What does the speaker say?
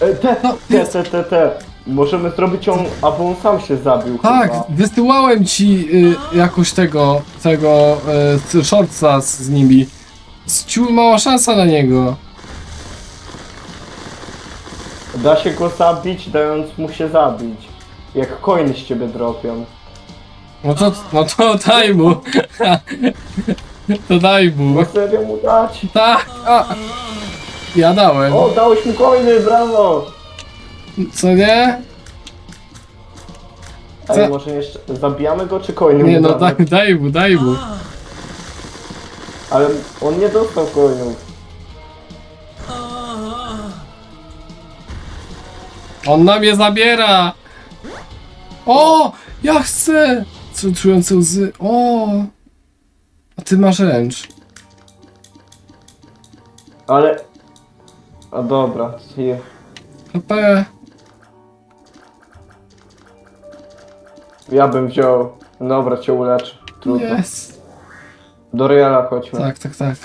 E, te, No, te, jest. te, te, te. Możemy zrobić ją, aby on sam się zabił Tak, chyba. wysyłałem ci y, jakoś tego, tego y, shortsa z, z nimi. Ciul mała szansa na niego. Da się go zabić, dając mu się zabić. Jak coiny z ciebie dropią. No to, no to daj mu. to daj mu. Bo serio mu dać? Tak, a. Ja dałem. O, dałeś mu coiny, brawo! Co nie? Ej, Co? może jeszcze zabijamy go, czy coiny Nie mu no, damy? daj, daj mu, daj mu. Ale on nie dostał coinów. On na mnie zabiera! O! Ja chcę! Centrujące łzy. O! A ty masz ręcz. Ale... A dobra, i- HP. ja bym wziął... Dobra, cię uleczę. Trudno. Jest. Do Reala chodźmy. Tak, tak, tak.